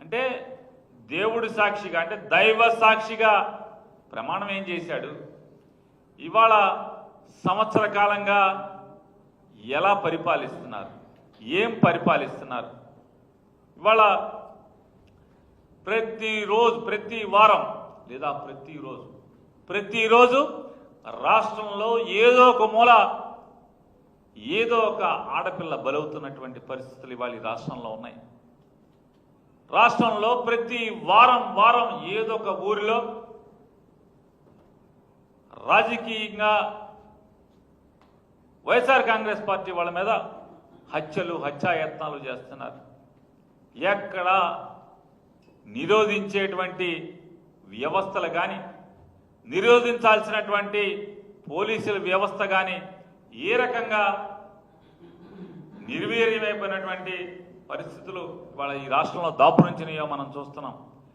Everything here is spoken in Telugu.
అంటే దేవుడి సాక్షిగా అంటే దైవ సాక్షిగా ప్రమాణం ఏం చేశాడు? ఇవాళ సంవత్సర కాలంగా ఎలా పరిపాలిస్తున్నారు? ఏం పరిపాలిస్తున్నారు? ఇవాళ ప్రతిరోజు ప్రతి వారం లేదా ప్రతిరోజు ప్రతిరోజు రాష్ట్రంలో ఏదో ఒక మూల ఏదో ఒక ఆడపిల్ల బలవుతున్నటువంటి పరిస్థితులు ఇవాళ ఈ రాష్ట్రంలో ఉన్నాయి. రాష్ట్రంలో ప్రతి వారం వారం ఏదో ఒక ఊరిలో రాజకీయంగా వైఎస్ఆర్ కాంగ్రెస్ పార్టీ వాళ్ళ మీద హత్యలు హత్యాయత్నాలు చేస్తున్నారు. ఎక్కడ నిరోధించేటువంటి వ్యవస్థలు కానీ నిరోధించాల్సినటువంటి పోలీసుల వ్యవస్థ కానీ ఏ రకంగా నిర్వీర్యమైపోయినటువంటి పరిస్థితులు వాళ్ళ ఈ రాష్ట్రంలో దాపురించినయో మనం చూస్తున్నాం.